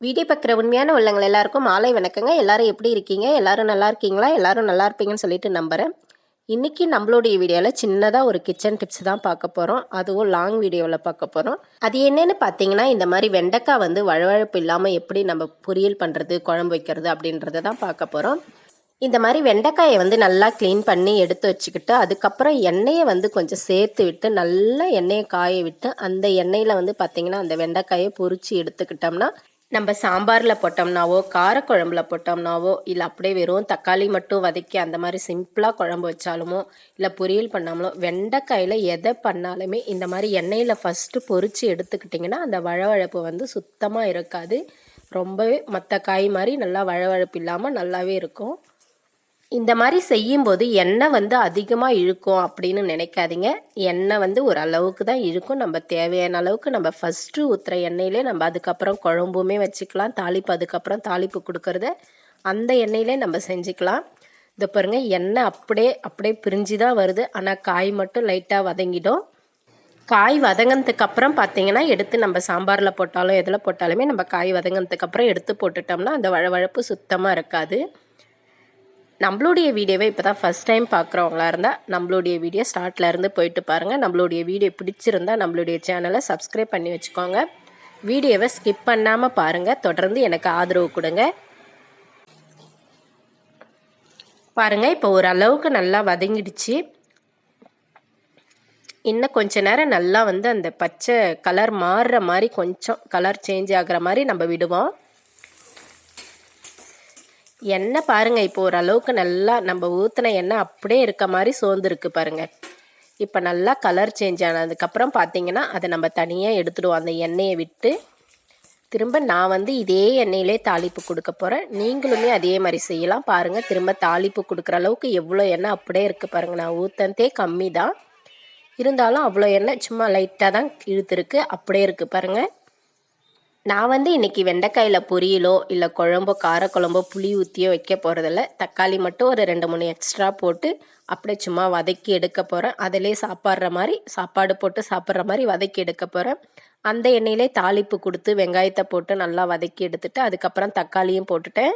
Video பார்க்குற உண்மையான உள்ளங்கள் எல்லாருக்கும் மாலை வணக்கங்க. எல்லாரும் எப்படி இருக்கீங்க? எல்லாரும் நல்லா இருக்கீங்களா? எல்லாரும் நல்லா இருப்பீங்கன்னு சொல்லிட்டு நம்புகிறேன் இன்றைக்கி நம்மளுடைய வீடியோவில் சின்னதாக ஒரு கிச்சன் டிப்ஸ் தான் பார்க்க போகிறோம் அதுவும் லாங் வீடியோவில் பார்க்க போகிறோம் அது என்னென்னு பார்த்தீங்கன்னா இந்த மாதிரி வெண்டைக்காய் வந்து வழவழப்பு இல்லாமல் எப்படி நம்ம பொரியல் பண்ணுறது குழம்பு வைக்கிறது அப்படின்றத தான் பார்க்க போகிறோம் இந்த மாதிரி வெண்டைக்காயை வந்து நல்லா க்ளீன் பண்ணி எடுத்து வச்சுக்கிட்டு அதுக்கப்புறம் எண்ணெயை வந்து கொஞ்சம் சேர்த்து விட்டு நல்லா எண்ணெயை காய விட்டு அந்த எண்ணெயில் வந்து பார்த்திங்கன்னா அந்த வெண்டைக்காயை பொறிச்சு எடுத்துக்கிட்டோம்னா நம்ம சாம்பாரில் போட்டோம்னாவோ காரக்குழம்புல போட்டோம்னாவோ இல்லை அப்படியே வெறும் தக்காளி மட்டும் வதக்கி அந்த மாதிரி சிம்பிளாக குழம்பு வச்சாலுமோ இல்லை பொரியல் பண்ணாமலோ வெண்டைக்காயில் எதை பண்ணாலுமே இந்த மாதிரி எண்ணெயில் ஃபஸ்ட்டு பொறிச்சு எடுத்துக்கிட்டிங்கன்னா அந்த வழவழப்பு வந்து சுத்தமாக இருக்காது. ரொம்பவே மற்ற காய் மாதிரி நல்லா வழவழப்பு இல்லாமல் நல்லாவே இருக்கும். இந்த மாதிரி செய்யும்போது எண்ணெய் வந்து அதிகமாக இழுக்கும் அப்படின்னு நினைக்காதீங்க. எண்ணெய் வந்து ஒரு அளவுக்கு தான் இழுக்கும். நம்ம தேவையான அளவுக்கு நம்ம ஃபஸ்ட்டு ஊற்றுற எண்ணெயிலே நம்ம அதுக்கப்புறம் குழம்புமே வச்சுக்கலாம். தாளிப்பு அதுக்கப்புறம் தாளிப்பு கொடுக்கறத அந்த எண்ணெயிலே நம்ம செஞ்சுக்கலாம். இதை பாருங்கள் எண்ணெய் அப்படியே அப்படியே பிரிஞ்சு தான் வருது. ஆனால் காய் மட்டும் லைட்டாக வதங்கிடும். காய் வதங்கினதுக்கு அப்புறம் பார்த்தீங்கன்னா எடுத்து நம்ம சாம்பாரில் போட்டாலும் எதில் போட்டாலுமே நம்ம காய் வதங்கினதுக்கு அப்புறம் எடுத்து போட்டுட்டோம்னா அந்த வழவழப்பு சுத்தமாக இருக்காது. நம்மளுடைய வீடியோவை இப்போ தான் ஃபஸ்ட் டைம் பார்க்குறவங்களா இருந்தால் நம்மளுடைய வீடியோ ஸ்டார்ட்லேருந்து போயிட்டு பாருங்கள் நம்மளுடைய வீடியோ பிடிச்சிருந்தா நம்மளுடைய சேனலை சப்ஸ்கிரைப் பண்ணி வச்சுக்கோங்க. வீடியோவை ஸ்கிப் பண்ணாமல் பாருங்கள் தொடர்ந்து எனக்கு ஆதரவு கொடுங்க. பாருங்கள் இப்போ ஓரளவுக்கு நல்லா வதங்கிடுச்சு. இன்னும் கொஞ்ச நேரம் நல்லா வந்து அந்த பச்சை கலர் மாறுற மாதிரி கொஞ்சம் கலர் சேஞ்ச் ஆகிற மாதிரி நம்ம விடுவோம். எண்ணெய் பாருங்கள் இப்போ ஓரளவுக்கு நல்லா நம்ம ஊற்றின எண்ணெய் அப்படியே இருக்க மாதிரி சோர்ந்துருக்கு பாருங்கள் இப்போ நல்லா கலர் சேஞ்ச் ஆனதுக்கப்புறம் பார்த்தீங்கன்னா அதை நம்ம தனியாக எடுத்துடுவோம். அந்த எண்ணெயை விட்டு திரும்ப நான் வந்து இதே எண்ணெயிலே தாளிப்பு கொடுக்க போகிறேன் நீங்களுமே அதே மாதிரி செய்யலாம். பாருங்கள் திரும்ப தாளிப்பு கொடுக்குற அளவுக்கு எவ்வளோ எண்ணெய் அப்படியே இருக்குது பாருங்கள் நான் ஊற்றந்தே கம்மி தான் இருந்தாலும் அவ்வளோ எண்ணெய் சும்மா லைட்டாக தான் இழுத்துருக்கு. அப்படியே இருக்குது பாருங்கள் நான் வந்து இன்றைக்கி வெண்டைக்காயில் பொரியலோ இல்லை குழம்போ காரக்குழம்போ புளி ஊற்றியோ வைக்க போகிறதில்ல தக்காளி மட்டும் ஒரு ரெண்டு மூணு எக்ஸ்ட்ரா போட்டு அப்படியே சும்மா வதக்கி எடுக்க போகிறேன் அதிலே சாப்பாடுற மாதிரி சாப்பாடு போட்டு சாப்பிட்ற மாதிரி வதக்கி எடுக்க போகிறேன் அந்த எண்ணெயிலே தாளிப்பு கொடுத்து வெங்காயத்தை போட்டு நல்லா வதக்கி எடுத்துட்டு அதுக்கப்புறம் தக்காளியும் போட்டுட்டேன்.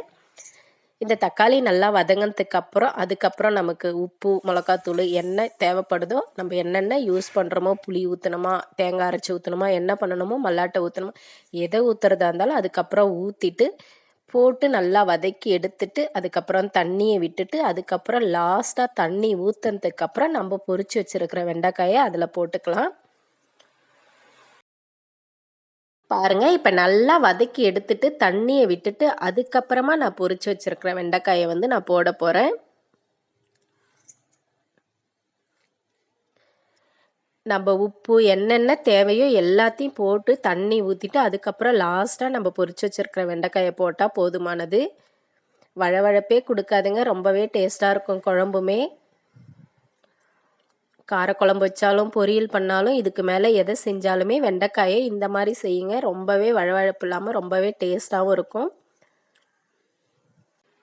இந்த தக்காளி நல்லா வதங்கினதுக்கு அப்புறம் அதுக்கப்புறம் நமக்கு உப்பு மிளகாத்தூள் என்ன தேவைப்படுதோ நம்ம என்னென்ன யூஸ் பண்ணுறோமோ புளி ஊற்றணுமா தேங்காய் அரைச்சி ஊற்றணுமா என்ன பண்ணணுமோ மல்லாட்டை ஊற்றணுமா எதை ஊற்றுறதா இருந்தாலும் அதுக்கப்புறம் ஊற்றிட்டு போட்டு நல்லா வதக்கி எடுத்துட்டு அதுக்கப்புறம் தண்ணியை விட்டுட்டு அதுக்கப்புறம் லாஸ்ட்டாக தண்ணி ஊற்றுனதுக்கப்புறம் நம்ம பொறிச்சு வச்சுருக்கிற வெண்டைக்காயை அதில் போட்டுக்கலாம். பாருங்கள் இப்போ நல்லா வதக்கி எடுத்துட்டு தண்ணியை விட்டுட்டு அதுக்கப்புறமா நான் பொறிச்சு வச்சுருக்கிற வெண்டைக்காயை வந்து நான் போட போகிறேன் நம்ம உப்பு என்னென்ன தேவையோ எல்லாத்தையும் போட்டு தண்ணி ஊற்றிட்டு அதுக்கப்புறம் லாஸ்ட்டாக நம்ம பொறிச்சு வச்சுருக்கிற வெண்டைக்காயை போட்டால் போதுமானது. வழவழப்பே கொடுக்காதுங்க ரொம்பவே டேஸ்ட்டாக இருக்கும் குழம்புமே. காரக்குழம்பு வச்சாலும் பொரியல் பண்ணாலும் இதுக்கு மேலே எதை செஞ்சாலுமே வெண்டைக்காயை இந்த மாதிரி செய்யுங்க. ரொம்பவே வழவழப்பு இல்லாமல் ரொம்பவே டேஸ்ட்டாகவும் இருக்கும்.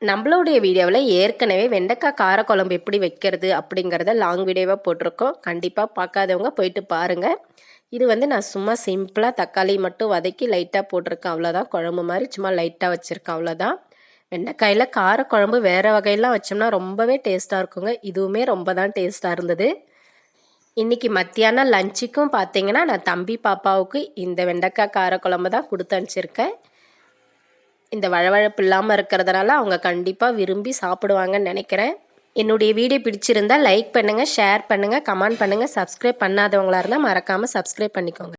நம்மளுடைய வீடியோவில் ஏற்கனவே வெண்டைக்காய் காரக்குழம்பு எப்படி வைக்கிறது அப்படிங்கிறத லாங் வீடியோவாக போட்டிருக்கோம். கண்டிப்பாக பார்க்காதவங்க போயிட்டு பாருங்கள் இது வந்து நான் சும்மா சிம்பிளாக தக்காளி மட்டும் வதக்கி லைட்டாக போட்டிருக்கேன். அவ்வளோதான் குழம்பு மாதிரி சும்மா லைட்டாக வச்சுருக்கேன். அவ்வளோதான் வெண்டைக்காயில் காரக்குழம்பு வேறு வகையெல்லாம் வச்சோம்னா ரொம்பவே டேஸ்ட்டாக இருக்குங்க. இதுவுமே ரொம்ப தான் டேஸ்ட்டாக இருந்தது. இன்றைக்கி மத்தியானம் லஞ்சுக்கும் பார்த்தீங்கன்னா நான் தம்பி பாப்பாவுக்கு இந்த வெண்டைக்காய் காரக்குழம்பு தான் கொடுத்து அனுப்பிச்சிருக்கேன். இந்த வழவழப்பு இல்லாமல் இருக்கிறதுனால அவங்க கண்டிப்பாக விரும்பி சாப்பிடுவாங்கன்னு நினைக்கிறேன். என்னுடைய வீடியோ பிடிச்சிருந்தால் லைக் பண்ணுங்கள் ஷேர் பண்ணுங்கள் கமெண்ட் பண்ணுங்கள் சப்ஸ்கிரைப் பண்ணாதவங்களாக இருந்தால் மறக்காமல் சப்ஸ்கிரைப் பண்ணிக்கோங்க.